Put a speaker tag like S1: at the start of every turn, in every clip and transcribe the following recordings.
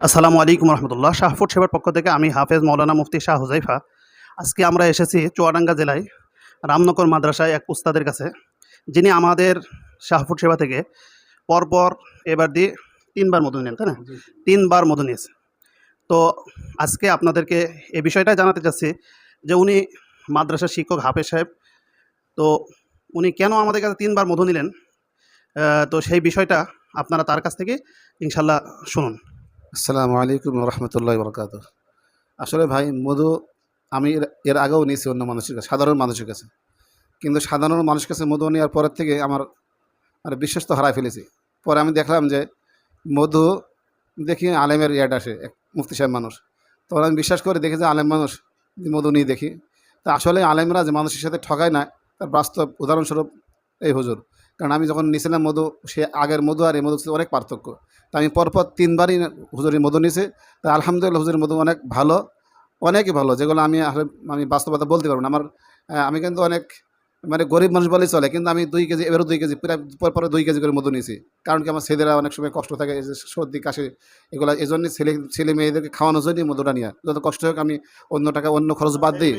S1: আসসালামু আলাইকুম রহমতুল্লাহ। শাহফুট সেবার পক্ষ থেকে আমি হাফেজ মৌলানা মুফতি শাহ হুজাইফা। আজকে আমরা এসেছি চুয়াডাঙ্গা জেলায় রামনগর মাদ্রাসায় এক উস্তাদের কাছে যিনি আমাদের শাহফুট সেবা থেকে পরপর এবার দিয়ে তিনবার মধু নেন তাই না? তিনবার মধু নিয়েছে। তো আজকে আপনাদেরকে এ বিষয়টা জানাতে চাচ্ছি যে উনি মাদ্রাসার শিক্ষক হাফেজ সাহেব। তো উনি কেন আমাদের কাছে তিনবার মধু নিলেন? তো সেই বিষয়টা আপনারা তার কাছ থেকে ইনশাল্লাহ শুনুন।
S2: আসসালামু আলাইকুম রহমতুল্লাহ বরকাত আসলে ভাই, মধু আমি এর- আগেও নিয়েছি অন্য মানুষের কাছে, সাধারণ মানুষের কাছে। কিন্তু সাধারণ মানুষের কাছে মধু নেওয়ার পরের থেকে আমার আর বিশ্বাস তো হারাই ফেলেছি। পরে আমি দেখলাম যে মধু দেখি আলেমের ইয়াড আসে, এক মুফতি সাহেব মানুষ। তখন আমি বিশ্বাস করে দেখি যে আলেম মানুষ মধু নিয়ে দেখি। তা আসলে আলেমরা যে মানুষের সাথে ঠকায় না, তার বাস্তব উদাহরণস্বরূপ এই হুজুর। কারণ আমি যখন নিয়েছিলাম মধু, সে আগের মধু আর এই মধু অনেক পার্থক্য। তা আমি পরপর তিনবারই হুজুরের মধু নিয়েছি। তা আলহামদুলিল্লাহ হুজুরের মধু অনেক ভালো, অনেকই ভালো। যেগুলো আমি আসলে আমি বাস্তবতা বলতে পারব না। আমার আমি কিন্তু অনেক মানে গরিব মানুষ বলেই চলে, কিন্তু আমি দুই কেজি, এবারও দুই কেজি, প্রায় পর পরে দুই কেজি করে মধু নিয়েছি। কারণ কি আমার ছেলেরা অনেক সময় কষ্ট থাকে সর্দি, কাশি এগুলো, এই জন্যই ছেলে ছেলে মেয়েদেরকে খাওয়ানোর জন্যই মধুটা নিয়ে। যত কষ্ট হোক আমি অন্য টাকা, অন্য খরচ বাদ দিই।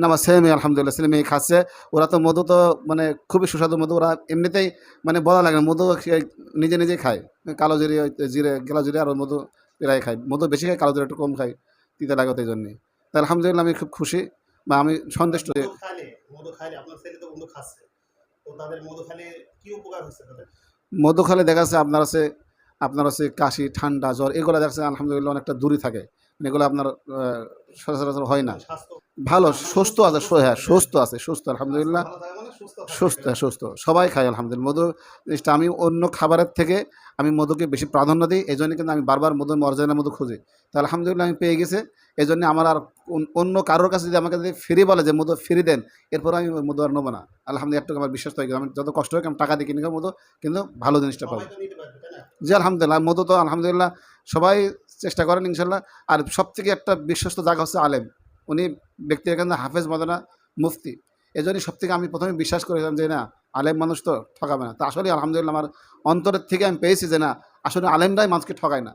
S2: না আমার ছেলে মেয়ে আলহামদুলিল্লাহ ছেলে মেয়ে খাচ্ছে। ওরা তো মধু তো মানে খুবই সুস্বাদু মধু। ওরা এমনিতেই মানে বলা লাগে না মধু নিজে নিজেই খায়। কালো জিরে জিরে গেলা জিরে আর মধু এরাই খায়। মধু বেশি খায় কালো জিরে একটু কম খায় তিতে লাগে তো এই জন্যই তা আলহামদুলিল্লাহ আমি খুব খুশি বা আমি সন্তুষ্ট।
S1: মধু হচ্ছে
S2: খালে দেখা যাচ্ছে আপনার আছে আপনার আছে কাশি ঠান্ডা জ্বর এগুলো দেখা যাচ্ছে আলহামদুলিল্লাহ অনেকটা দূরে থাকে। মানে এগুলো আপনার সচরাচর হয় না।
S1: স্বাস্থ্য
S2: ভালো সুস্থ আছে হ্যাঁ সুস্থ আছে সুস্থ আলহামদুলিল্লাহ।
S1: থাকে সুস্থ থাকে।
S2: সুস্থ। সবাই খায় আলহামদুলিল্লাহ। মধু জিনিসটা আমি অন্য খাবারের থেকে আমি মধুকে বেশি প্রাধান্য দিই এই জন্য কিন্তু আমি বারবার মধু অরিজিনাল মধু খুঁজি। তো আলহামদুলিল্লাহ আমি পেয়ে গেছে। এই জন্য আমার আর অন্য কারোর কাছে যদি আমাকে যদি ফ্রি বলে যে মধু ফ্রি দেন এরপর আমি মধু আর নেব না। আলহামদুলিল্লাহ একটু আমার বিশ্বাস হয়ে গেছে আমি যত কষ্ট হোক আমি টাকা দিয়ে কিনে মধু কিন্তু ভালো জিনিসটা পাবো। জি আলহামদুলিল্লাহ মধু তো আলহামদুলিল্লাহ সবাই চেষ্টা করেন ইনশাল্লাহ। আর সব থেকে একটা বিশ্বস্ত জায়গা হচ্ছে আলেম। উনি ব্যক্তিগত হাফেজ মদনা মুফতি। এই জন্যই সব থেকে আমি প্রথমে বিশ্বাস করেছিলাম যে না, আলেম মানুষ তো ঠকাবে না। তা আসলে আলহামদুলিল্লাহ আমার অন্তরের থেকে আমি পেয়েছি যে না, আসলে আলেমরাই মানুষকে ঠকায় না।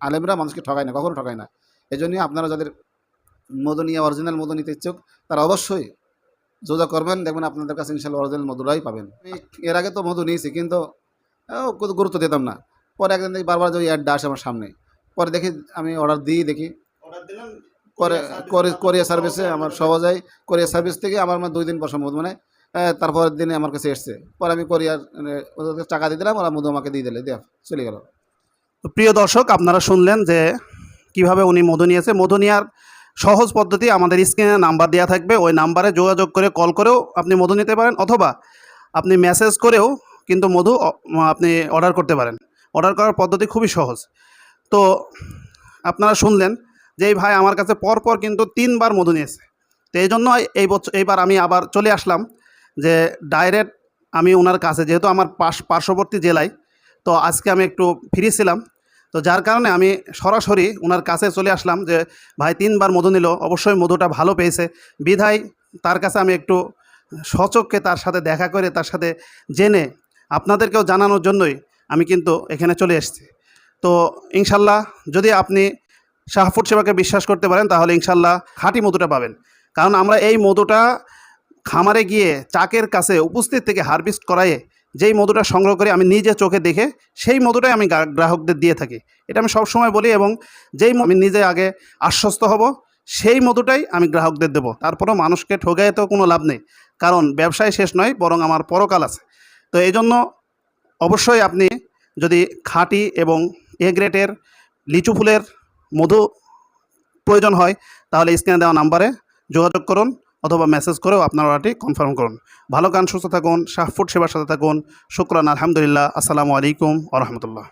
S2: আলেমরা মানুষকে ঠকায় না, কখনো ঠকায় না। এই জন্যই আপনারা যাদের মধু নিয়ে অরিজিনাল মধু নিতে ইচ্ছুক, তারা অবশ্যই যোজা করবেন, দেখবেন আপনাদের কাছে ইনশাল্লাহ অরিজিনাল মধুরাই পাবেন। এর আগে তো মধু নিয়েছি, কিন্তু গুরুত্ব দিতাম না। পরে একদিন দেখি বারবার যে অ্যাডটা আসে আমার সামনে। পরে দেখি, আমি অর্ডার দিই দেখি।
S1: অর্ডার দিলাম?
S2: কোরিয়া সার্ভিসে আমার সহজাই কোরিয়া সার্ভিস থেকে আমার মানে দুই দিন পর সম্ভব মানে তারপরের দিনে আমার কাছে এসছে। পরে আমি কোরিয়ার ওদেরকে টাকা দিয়ে দিলাম, ওরা মধু আমাকে দিয়ে দিলে, দিয়ে, চলে গেল।
S1: প্রিয় দর্শক, আপনারা শুনলেন যে কীভাবে উনি মধু নিয়েছে। মধু নেওয়ার সহজ পদ্ধতি আমাদের স্ক্রিনে নাম্বার দেওয়া থাকবে। ওই নাম্বারে যোগাযোগ করে কল করেও আপনি মধু নিতে পারেন, অথবা আপনি মেসেজ করেও কিন্তু মধু আপনি অর্ডার করতে পারেন। অর্ডার করার পদ্ধতি খুবই সহজ। তো আপনারা শুনলেন যে ভাই আমার কাছে পরপর কিন্তু তিনবার মধু নিয়েছে। তো এই জন্য এই বছর এইবার আমি আবার চলে আসলাম যে ডাইরেক্ট আমি ওনার কাছে, যেহেতু আমার পাশ, পার্শ্ববর্তী জেলায়, তো আজকে আমি একটু ফ্রি ছিলাম। তো যার কারণে আমি সরাসরি ওনার কাছে চলে আসলাম যে, ভাই, তিনবার মধু নিল, অবশ্যই মধুটা ভালো পেয়েছে। বিধায় তার কাছে আমি একটু সচককে তার সাথে দেখা করে, তার সাথে জেনে আপনাদেরকেও জানানোর জন্যই আমি কিন্তু এখানে চলে এসেছি। তো ইনশাল্লাহ যদি আপনি শাহফুট সেবাকে বিশ্বাস করতে পারেন, তাহলে ইনশাল্লাহ খাঁটি মধুটা পাবেন। কারণ আমরা এই মধুটা খামারে গিয়ে চাকের কাছে উপস্থিত থেকে হারভেস্ট করাইয়ে যেই মধুটা সংগ্রহ করে, আমি নিজে চোখে দেখে সেই মধুটাই আমি গ্রাহকদের দিয়ে থাকি। এটা আমি সবসময় বলি এবং যেই আমি নিজে আগে আশ্বস্ত হব, সেই মধুটাই আমি গ্রাহকদের দেবো। তারপরেও মানুষকে ঠগায় তো কোনো লাভ নেই। কারণ ব্যবসায় শেষ নয়, বরং আমার পরকাল আছে। তো এই জন্য অবশ্যই আপনি যদি খাঁটি এবং এ গ্রেটের লিচু ফুলের মধু প্রয়োজন হয়, তাহলে স্ক্রিনে দেওয়া নাম্বারে যোগাযোগ করুন অথবা মেসেজ করেও আপনার অর্ডারটি কনফার্ম করুন। ভালো গান, সুস্থ থাকুন শাহফুট সেবার সাথে থাকুন। শুক্রান, আলহামদুলিল্লাহ। আসসালামু আলাইকুম আ রহমতুল্লাহ।